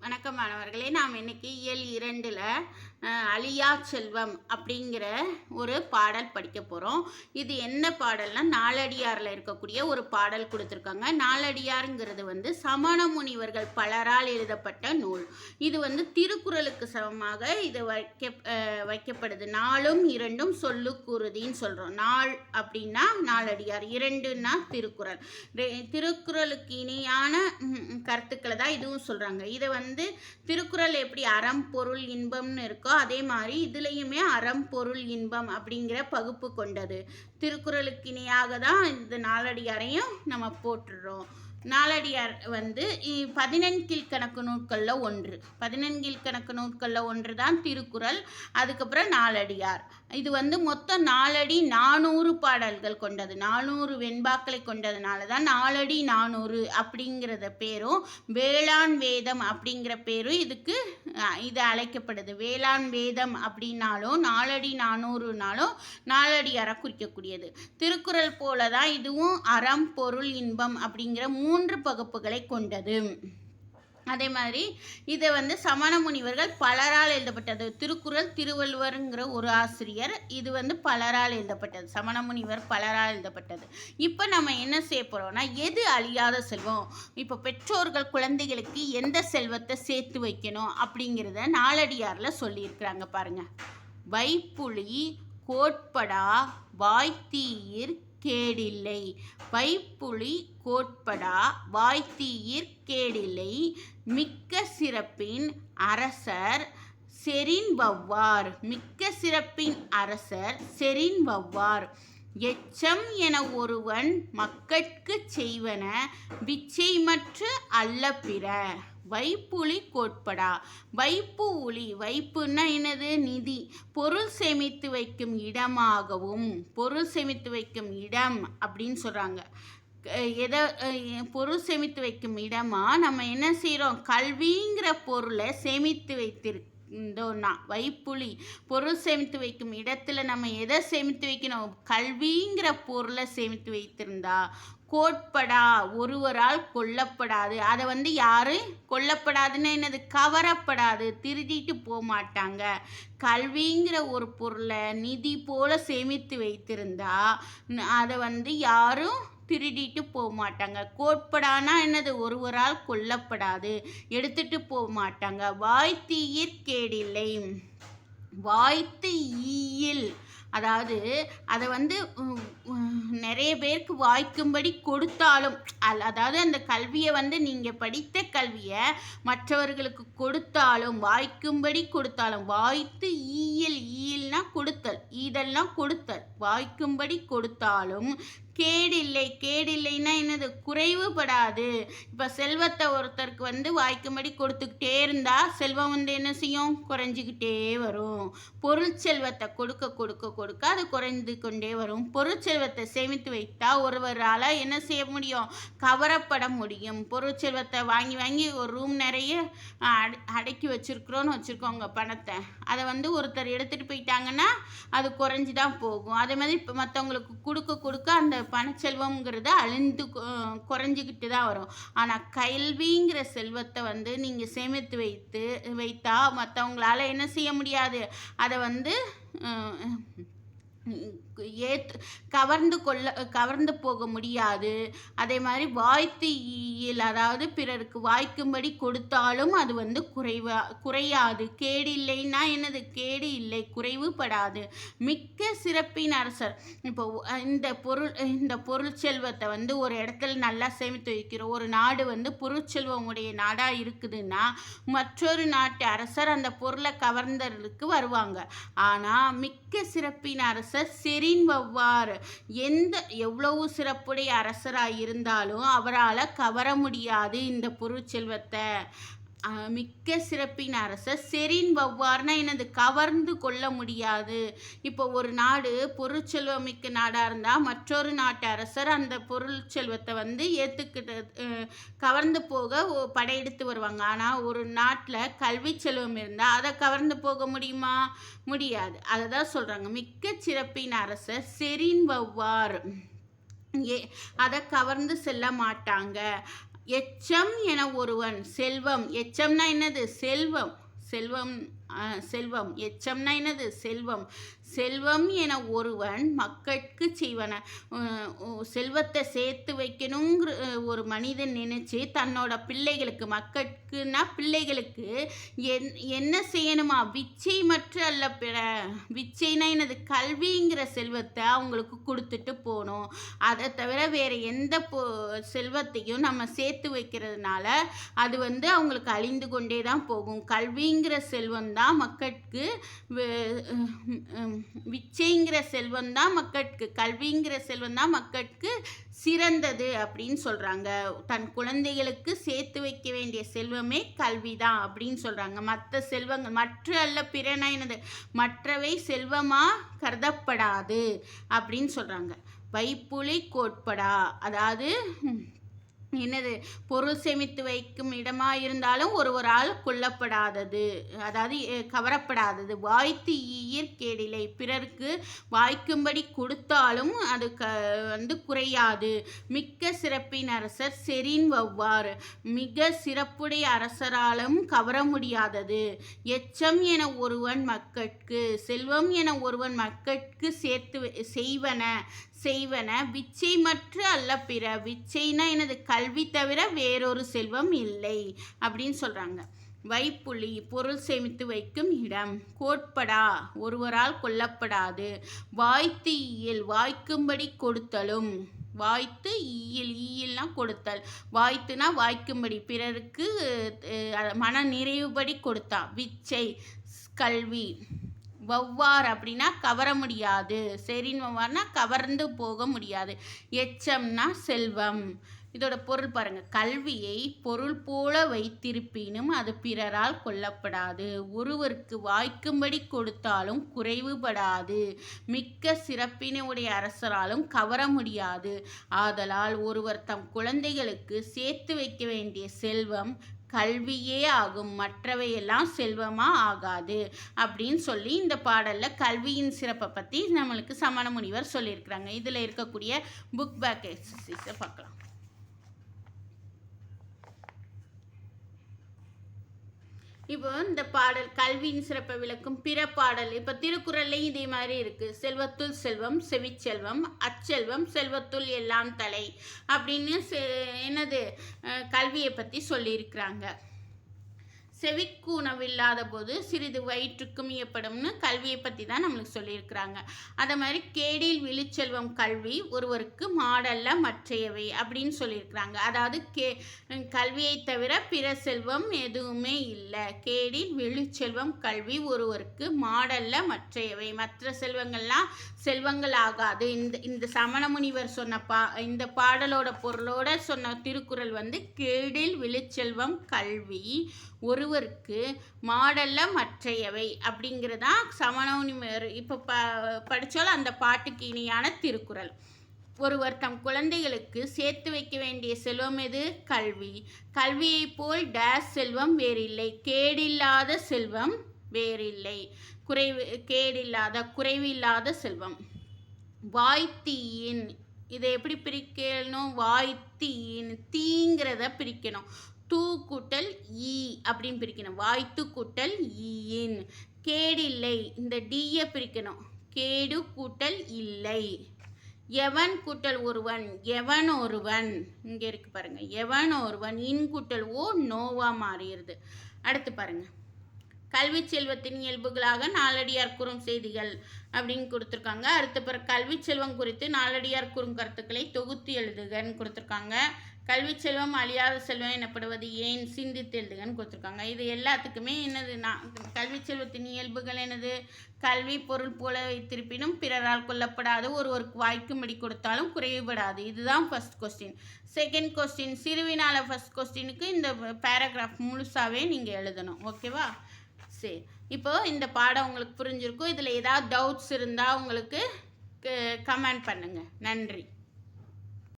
வணக்கம் மாணவர்களே நாம் இன்னைக்கு இயல் இரண்டில் அழியா செல்வம் அப்படிங்கிற ஒரு பாடல் படிக்க போகிறோம் இது என்ன பாடல்னா நாலடியாரில் இருக்கக்கூடிய ஒரு பாடல் கொடுத்துருக்காங்க. நாலடியாருங்கிறது வந்து சமண முனிவர்கள் பலரால் எழுதப்பட்ட நூல். இது வந்து திருக்குறளுக்கு சமமாக இது வைக்க வைக்கப்படுது. நாளும் இரண்டும் சொல்லுக்குருதின்னு சொல்கிறோம் நாள் அப்படின்னா நாலடியார் இரண்டுன்னா திருக்குறள். திருக்குறளுக்கு இணையான கருத்துக்களை தான் இதுவும் சொல்கிறாங்க இதை வந்து திருக்குறள் எப்படி அறம் பொருள் இன்பம்னு இருக்கோ அதே மாதிரி இதுலேயுமே அறம் பொருள் இன்பம் அப்படிங்கிற பகுப்பு கொண்டது. திருக்குறளுக்கு இணையாக தான் இந்த நாலடியாரையும் நம்ம போட்டுடுறோம் நாலடியார் வந்து இ- பதினெண்கீழ்கணக்கு நூட்களில் ஒன்று. பதினெண்கில் கணக்கு நூட்களில் ஒன்று தான் திருக்குறள் அதுக்கப்புறம் நாலடியார் இது வந்து மொத்தம் நாலடி நானூறு பாடல்கள் கொண்டது. நானூறு வெண்பாக்களை கொண்டதுனால தான் நாலடி நானூறு அப்படிங்கிறத பேரும் வேளாண் வேதம் அப்படிங்கிற பேரும் இதுக்கு இது அழைக்கப்படுது. வேளாண் வேதம் அப்படின்னாலும் நாலடி நானூறுனாலும் நாலடியாரை குறிக்கக்கூடியது. திருக்குறள் போல தான் இதுவும் அறம் பொருள் இன்பம் அப்படிங்கிற மூன்று பகுப்புகளை கொண்டது. அதே மாதிரி இதை வந்து சமண முனிவர்கள் பலரால் எழுதப்பட்டது. திருக்குறள் திருவள்ளுவருங்கிற ஒரு ஆசிரியர் இது வந்து பலரால் எழுதப்பட்டது. சமண முனிவர் பலரால் எழுதப்பட்டது. இப்போ நம்ம என்ன செய்ய போகிறோம்னா எது அழியாத செல்வம்? இப்போ பெற்றோர்கள் குழந்தைகளுக்கு எந்த செல்வத்தை சேர்த்து வைக்கணும் அப்படிங்கிறத நாலடியாரில் சொல்லியிருக்கிறாங்க பாருங்கள் வைப்புலி கோட்படா வாய்த்தீர் கேடில்லை. வைப்புலி கோட்படா வாய்த்தீயிற் கேடில்லை. மிக்க சிறப்பின் அரசர் செரின்பவ்வார் மிக்க சிறப்பின் அரசர் செரின்பவ்வார் எச்சம் என ஒருவன் மக்கட்கு செய்வன விச்சைமற்று அல்ல பிற. வைப்புலி கோட்படா. வைப்பு உளி வைப்புன்னா என்னது? நிதி. பொருள் சேமித்து வைக்கும் இடமாகவும் பொருள் சேமித்து வைக்கும் இடம் அப்படின்னு சொல்கிறாங்க எதை பொருள் சேமித்து வைக்கும் இடமா? நம்ம என்ன செய்கிறோம் கல்விங்கிற பொருளை சேமித்து வைத்திருந்தோம்னா வைப்புலி பொருள் சேமித்து வைக்கும் இடத்துல நம்ம எதை சேமித்து வைக்கணும்? கல்விங்கிற பொருளை சேமித்து வைத்திருந்தா கோட்படா ஒருவரால் கொல்லப்படாது. அதை வந்து யாரு? கொல்லப்படாதுன்னா என்னது? கவரப்படாது. திருடிட்டு போக மாட்டாங்க. கல்விங்கிற ஒரு பொருளை நிதி போல சேமித்து வைத்திருந்தா அதை வந்து யாரும் திருடிட்டு போக மாட்டாங்க கோட்படானா என்னது? ஒருவரால் கொல்லப்படாது. எடுத்துட்டு போக மாட்டாங்க வாய்த்தீயிற் கேடில்லை வாய்த்து ஈயில். அதாவது அதை வந்து நிறைய பேருக்கு வாய்க்கும்படி கொடுத்தாலும் அல்- அதாவது அந்த கல்வியை வந்து நீங்கள் படித்த கல்வியை மற்றவர்களுக்கு கொடுத்தாலும் வாய்க்கும்படி கொடுத்தாலும் வாய்த்து ஈயில் ஈயல்னா கொடுத்தல் ஈதல்னா கொடுத்தல் வாய்க்கும்படி கொடுத்தாலும் கேடில்லை கேடில்லைன்னா என்னது? குறைவுபடாது. இப்போ செல்வத்தை ஒருத்தருக்கு வந்து வாய்க்கும்படி கொடுத்துக்கிட்டே இருந்தால் செல்வம் வந்து என்ன செய்யும்? குறைஞ்சிக்கிட்டே வரும். பொருள் செல்வத்தை கொடுக்க கொடுக்க கொடுக்க அது குறைந்து கொண்டே வரும். பொருள் செல்வத்தை சேமித்து வைத்தால் ஒருவரால் என்ன செய்ய முடியும்? கவரப்பட முடியும். பொருள் செல்வத்தை வாங்கி வாங்கி ஒரு ரூம் நிறைய அட- அடக்கி வச்சுருக்குறோன்னு வச்சுருக்கோங்க பணத்தை. அதை வந்து ஒருத்தர் எடுத்துகிட்டு போயிட்டாங்கன்னா அது குறைஞ்சி தான் போகும். அதே மாதிரி இப்போ மற்றவங்களுக்கு கொடுக்க கொடுக்க அந்த பணச்செல்வம்ங்கிறது அழிந்து குறைஞ்சிக்கிட்டு தான் வரும். ஆனால் கல்விங்கிற செல்வத்தை வந்து நீங்கள் சேமித்து வைத்து வைத்தா மற்றவங்களால என்ன செய்ய முடியாது. அதை வந்து அஹ், கவர்ந்து கொள்ள கவர்ந்து போக முடியாது. அதே மாதிரி வாய்த்தியில் அதாவது பிறருக்கு வாய்க்கும்படி கொடுத்தாலும் அது வந்து குறைவா குறையாது. கேடு இல்லைன்னா என்னது? கேடு இல்லை குறைவுபடாது. மிக்க சிறப்பின் அரசர். இப்போ இந்த பொருள் இந்த பொருள் செல்வத்தை வந்து ஒரு இடத்துல நல்லா சேமித்து வைக்கிறோம் ஒரு நாடு வந்து பொருட்செல்வம் உடைய நாடாக இருக்குதுன்னா மற்றொரு நாட்டு அரசர் அந்த பொருளை கவர்ந்ததுக்கு வருவாங்க. ஆனால் மிக்க சிறப்பின் அரசர் செரின் எந்த எவ்வளவு சிறப்புடைய அரசராக இருந்தாலும் அவரால் கவர முடியாது இந்த பொருட்செல்வத்தை மிக்க சிறப்பின் அரசர். செரின் வவ்வார்னா எனது கவர்ந்து கொள்ள முடியாது. இப்போ ஒரு நாடு பொருட்செல்வம் மிக்க நாடாக இருந்தால் மற்றொரு நாட்டு அரசர் அந்த பொருள் செல்வத்தை வந்து ஏற்றுக்கிட்டு கவர்ந்து போக படையெடுத்து வருவாங்க. ஆனால் ஒரு நாட்டில் கல்வி செல்வம் இருந்தால் அதை கவர்ந்து போக முடியுமா? முடியாது. அதை தான் சொல்கிறாங்க மிக்க சிறப்பின் அரசர் செரின் வவ்வார் ஏ அதை கவர்ந்து செல்ல மாட்டாங்க. எச்சம் என ஒருவன் செல்வம். எச்சம்னா என்னது? செல்வம். செல்வம் செல்வம். எச்சம்னா என்னது? செல்வம். செல்வம் என ஒருவன் மக்கட்கு செய்வன. செல்வத்தை சேர்த்து வைக்கணுங்கிற ஒரு மனிதன் நினைச்சு தன்னோட பிள்ளைகளுக்கு மக்களுக்குன்னா பிள்ளைகளுக்கு என் என்ன செய்யணுமா? விச்சை மற்ற அல்ல பிற விச்சைனா எனது கல்விங்கிற செல்வத்தை அவங்களுக்கு கொடுத்துட்டு போகணும். அதை தவிர வேறு எந்த பொ செல்வத்தையும் நம்ம சேர்த்து வைக்கிறதுனால அது வந்து அவங்களுக்கு அழிந்து கொண்டே தான் போகும். கல்விங்கிற செல்வம் தான் மக்களுக்கு வே- விச்சைங்கிற செல்வம் தான் மக்களுக்கு கல்விங்கிற செல்வம் தான் மக்களுக்கு சிறந்தது அப்படின்னு சொல்கிறாங்க தன் குழந்தைகளுக்கு சேர்த்து வைக்க வேண்டிய செல்வமே கல்வி தான் அப்படின்னு சொல்கிறாங்க மற்ற செல்வங்கள் மற்ற அல்ல பிறனா என்னது மற்றவை செல்வமாக கருதப்படாது அப்படின்னு சொல்கிறாங்க வைப்புலி கோட்படா அதாவது என்னது? பொருள் சேமித்து வைக்கும் இடமா இருந்தாலும் ஒருவரால் கொல்லப்படாதது. அதாவது கவரப்படாதது. வாய்த்து ஈயற்கேடிலை பிறர்க்கு பிறருக்கு வாய்க்கும்படி கொடுத்தாலும் அது க வந்து குறையாது. மிக்க சிறப்பின் அரசர் செரின் வவ்வாறு. மிக சிறப்புடைய அரசராலும் கவர முடியாதது. எச்சம் என ஒருவன் மக்கட்கு செல்வம் என ஒருவன் மக்கட்கு சேர்த்து செய்வன. செய்வன. விச்சை மற்ற அல்ல பிற. விச்சைனா எனது கல்வி தவிர வேறொரு செல்வம் இல்லை அப்படின்னு சொல்கிறாங்க வைப்புலி பொருள் சேமித்து வைக்கும் இடம். கோட்படா? ஒருவரால் கொல்லப்படாது. வாய்த்து ஈயில் வாய்க்கும்படி கொடுத்தலும். வாய்த்து ஈயில் ஈயில்னால் கொடுத்தல். வாய்த்துனா வாய்க்கும்படி. பிறருக்கு மன நிறைவுபடி கொடுத்தா. விச்சை கல்வி. வௌவார் அப்படின்னா கவர முடியாது. சரின்னு வௌவார்னா கவர்ந்து போக முடியாது. எச்சம்னா செல்வம். இதோட பொருள் பாருங்கள் கல்வியை பொருள் போல வைத்திருப்பினும் அது பிறரால் கொல்லப்படாது. ஒருவருக்கு வாய்க்கும்படி கொடுத்தாலும் குறைவுபடாது. மிக்க சிறப்பினுடைய அரசராலும் கவர முடியாது. ஆதலால் ஒருவர் தம் குழந்தைகளுக்கு சேர்த்து வைக்க வேண்டிய செல்வம் கல்வியே ஆகும். மற்றவையெல்லாம் செல்வமாக ஆகாது. அப்படின்னு சொல்லி இந்த பாடலில் கல்வியின் சிறப்பை பற்றி நம்மளுக்கு சமண முனிவர் சொல்லியிருக்கிறாங்க. இதில் இருக்கக்கூடிய புக் பேக் எக்ஸசைஸை பார்க்கலாம். இப்போ இந்த பாடல் கல்வியின் சிறப்பை விளக்கும் பிற பாடல். இப்போ திருக்குறள்லையும் இதே மாதிரி இருக்குது செல்வத்துள் செல்வம் செவிச்செல்வம் அச்செல்வம் செல்வத்துள் எல்லாம் தலை அப்படின்னு செ- என்னது? கல்வியை பற்றி சொல்லியிருக்கிறாங்க. செவிக்கூணவில்லாத போது சிறிது வயிற்றுக்கும் இயப்படும்னு கல்வியை பற்றி தான் நம்மளுக்கு சொல்லியிருக்கிறாங்க. அதை மாதிரி கேடில் விழுச்செல்வம் கல்வி ஒருவருக்கு மாடல்ல மற்றையவை அப்படின்னு சொல்லியிருக்கிறாங்க. அதாவது கே கல்வியை தவிர பிற செல்வம் எதுவுமே இல்லை. கேடில் விழுச்செல்வம் கல்வி ஒருவருக்கு மாடல்ல மற்றையவை. மற்ற செல்வங்கள்லாம் செல்வங்கள் ஆகாது இந்த இந்த சமண முனிவர் சொன்ன பா இந்த பாடலோட பொருளோட சொன்ன திருக்குறள் வந்து கேடில் விழுச்செல்வம் கல்வி ஒரு ஒருவருக்கு மாடல்ல மற்றையவை அப்படிங்கிறதா சமண இப்போ ப படித்தாலும் அந்த பாட்டுக்கு இணையான திருக்குறள். ஒருவர் தம் குழந்தைகளுக்கு சேர்த்து வைக்க வேண்டிய செல்வம் எது? கல்வி. கல்வியைப் போல் டேஸ் செல்வம் வேறில்லை. கேடில்லாத செல்வம் வேறில்லை. குறைவு கேடில்லாத குறைவில்லாத செல்வம். வாய்த்தீயின். இதை எப்படி பிரிக்கணும்? வாய்த்தீயின். தீங்கிறத பிரிக்கணும். தூ கூட்டல் ஈ அப்படின்னு பிரிக்கணும். வாய்த்து கூட்டல் ஈயின். கேடில்லை. இந்த டீயை பிரிக்கணும். கேடு கூட்டல் இல்லை. எவன் கூட்டல் ஒருவன்? எவன் ஒருவன்? இங்கே இருக்கு பாருங்க. எவன் ஒருவன்? இன் கூட்டல் ஓ நோவா மாறிடுது அடுத்து பாருங்க. கல்வி செல்வத்தின் இயல்புகளாக நாலடியார் கூறும் செய்திகள் அப்படின்னு கொடுத்துருக்காங்க. அடுத்த பிறகு கல்வி செல்வம் குறித்து நாலடியார் கூறும் கருத்துக்களை தொகுத்து எழுதுகன்னு கொடுத்துருக்காங்க. கல்வி செல்வம் அழியாத செல்வம் எனப்படுவது ஏன் சிந்தித்து எழுதுகன்னு கொடுத்துருக்காங்க. இது எல்லாத்துக்குமே என்னது நான் கல்வி செல்வத்தின் இயல்புகள் என்னது? கல்வி பொருள் போல வைத்திருப்பினும் பிறரால் கொல்லப்படாது ஒருவருக்கு வாய்க்கும்படி கொடுத்தாலும் குறைவுபடாது. இதுதான் ஃபர்ஸ்ட் கொஸ்டின் செகண்ட் கொஸ்டின் சிறுவினால ஃபர்ஸ்ட் கொஸ்டினுக்கு இந்த பேராகிராஃப் முழுசாகவே நீங்கள் எழுதணும். ஓகேவா சரி. இப்போது இந்த பாடம் உங்களுக்கு புரிஞ்சிருக்கும். இதில் ஏதாவது டவுட்ஸ் இருந்தால் உங்களுக்கு கமெண்ட் பண்ணுங்கள் நன்றி.